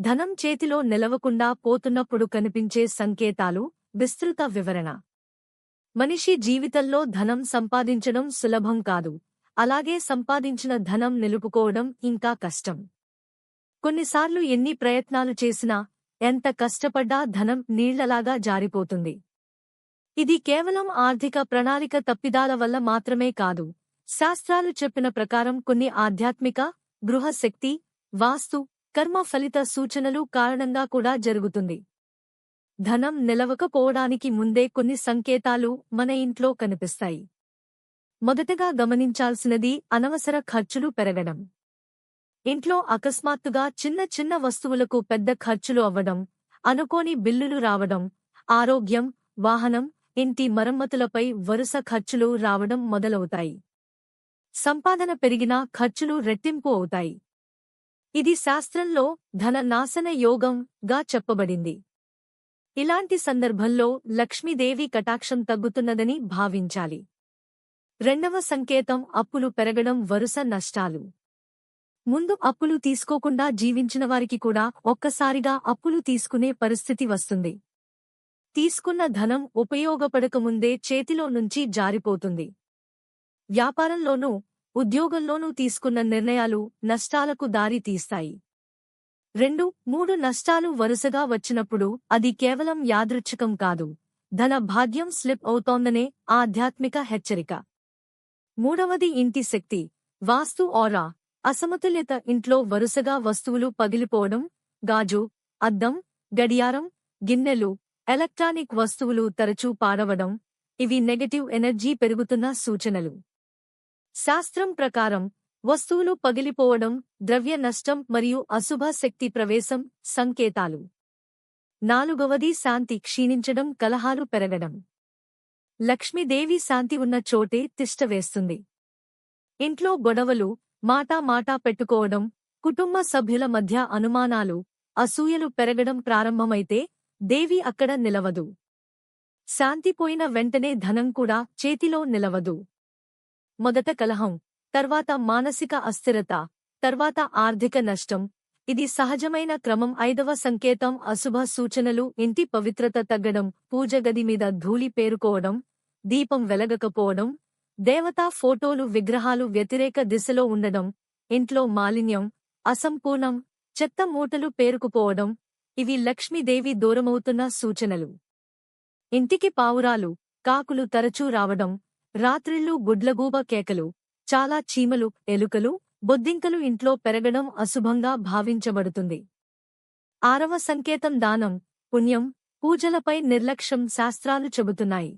ధనం చేతిలో నిలవకుండా పోతున్నప్పుడు కనిపించే సంకేతాలు విస్తృత వివరణ. మనిషి జీవితంలో ధనం సంపాదించడం సులభం కాదు. అలాగే సంపాదించిన ధనం నిలుపుకోవడం ఇంకా కష్టం. కొన్నిసార్లు ఎన్ని ప్రయత్నాలు చేసినా ఎంత కష్టపడ్డా ధనం నీళ్ళలాగా జారిపోతుంది. ఇది కేవలం ఆర్థిక ప్రణాళిక తప్పిదాల వల్ల మాత్రమే కాదు. శాస్త్రాలు చెప్పిన ప్రకారం కొన్ని ఆధ్యాత్మిక గృహశక్తి వాస్తు కర్మ ఫలిత సూచనలు కారణంగా కూడా జరుగుతుంది. ధనం నిలవకపోవడానికి ముందే కొన్ని సంకేతాలు మన ఇంట్లో కనిపిస్తాయి. మొదటగా గమనించాల్సినది అనవసర ఖర్చులు పెరగడం. ఇంట్లో అకస్మాత్తుగా చిన్న చిన్న వస్తువులకు పెద్ద ఖర్చులు అవ్వడం అనుకోని బిల్లులు రావడం ఆరోగ్యం వాహనం ఇంటి మరమ్మతులపై వరుస ఖర్చులు రావడం మొదలవుతాయి. సంపాదన పెరిగినా ఖర్చులు రెట్టింపు అవుతాయి. ఇది శాస్త్రంలో ధన నాశన యోగంగా చెప్పబడింది. ఇలాంటి సందర్భంలో లక్ష్మీదేవి కటాక్షం తగ్గుతున్నదని భావించాలి. రెండవ సంకేతం అప్పులు పెరగడం వరుస నష్టాలు. ముందు అప్పులు తీసుకోకుండా జీవించిన వారికి కూడా ఒక్కసారిగా అప్పులు తీసుకునే పరిస్థితి వస్తుంది. తీసుకున్న ధనం ఉపయోగపడకముందే చేతిలో నుంచి జారిపోతుంది. వ్యాపారంలోనూ ఉద్యోగంలోనూ తీసుకున్న నిర్ణయాలు నష్టాలకు దారి తీస్తాయి. రెండు మూడు నష్టాలు వరుసగా వచ్చినప్పుడు అది కేవలం యాదృచ్ఛికం కాదు. ధన భాగ్యం స్లిప్ అవుతోందనే ఆధ్యాత్మిక హెచ్చరిక. మూడవది ఇంటి శక్తి. వాస్తు ఓరా అసమతుల్యత ఇంట్లో వరుసగా వస్తువులు పగిలిపోవడం గాజు అద్దం గడియారం గిన్నెలు ఎలక్ట్రానిక్ వస్తువులు తరచూ పాడవడం ఇవి నెగటివ్ ఎనర్జీ పెరుగుతున్న సూచనలు. శాస్త్రం ప్రకారం వస్తువులు పగిలిపోవడం ద్రవ్య నష్టం మరియు అశుభ శక్తి ప్రవేశం సంకేతాలు. నాలుగవది శాంతి క్షీణించడం కలహాలు పెరగడం. లక్ష్మీదేవి శాంతి ఉన్న చోటే తిష్టవేస్తుంది ఇంట్లో గొడవలు మాటా మాటా పెట్టుకోవడం కుటుంబ సభ్యుల మధ్య అనుమానాలు అసూయలు పెరగడం ప్రారంభమైతే దేవి అక్కడ నిలవదు. శాంతిపోయిన వెంటనే ధనం కూడా చేతిలో నిలవదు. మొదట కలహం తర్వాత మానసిక అస్థిరత తర్వాత ఆర్థిక నష్టం. ఇది సహజమైన క్రమం. ఐదవ సంకేతం అశుభ సూచనలు. ఇంటి పవిత్రత తగ్గడం పూజ గది మీద ధూళి పేరుకోవడం దీపం వెలగకపోవడం దేవతా ఫోటోలు విగ్రహాలు వ్యతిరేక దిశలో ఉండడం ఇంట్లో మాలిన్యం అసంపూర్ణం చెత్త మూటలు పేరుకుపోవడం ఇవి లక్ష్మీదేవి దూరమవుతున్న సూచనలు. ఇంటికి పావురాలు కాకులు తరచూ రావడం రాత్రిళ్ళు గుడ్లగూబ కేకలు చాలా చీమలు ఎలుకలు బొద్దింకలు ఇంట్లో పెరగడం అశుభంగా భావించబడుతుంది. ఆరవ సంకేతం దానం పుణ్యం పూజలపై నిర్లక్ష్యం శాస్త్రాలు చెబుతున్నాయి.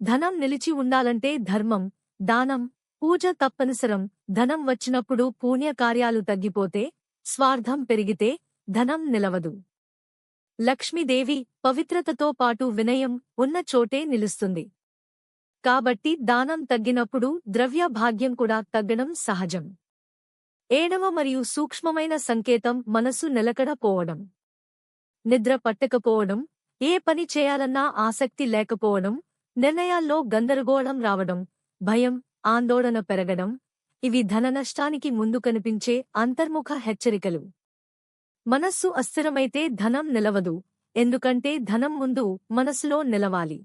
ధనం నిలిచి ఉండాలంటే ధర్మం దానం పూజ తప్పనిసరం. ధనం వచ్చినప్పుడు పుణ్యకార్యాలు తగ్గిపోతే స్వార్థం పెరిగితే ధనం నిలవదు. లక్ష్మీదేవి పవిత్రతతో పాటు వినయం ఉన్న చోటే నిలుస్తుంది. కాబట్టి దానం తగ్గినప్పుడు ద్రవ్య భాగ్యం కూడా తగ్గడం సహజం. ఏడవ మరియు సూక్ష్మమైన సంకేతం మనసు నిలకడ పోవడం నిద్ర పట్టకపోవడం ఏ పని చేయాలన్నా ఆసక్తి లేకపోవడం నిర్ణయాల్లో గందరగోళం రావడం భయం ఆందోళన పెరగడం ఇవి ధన నష్టానికి ముందు కనిపించే అంతర్ముఖ హెచ్చరికలు. మనస్సు అస్థిరమైతే ధనం నిలవదు ఎందుకంటే ధనం ముందు మనసులో నిలవాలి.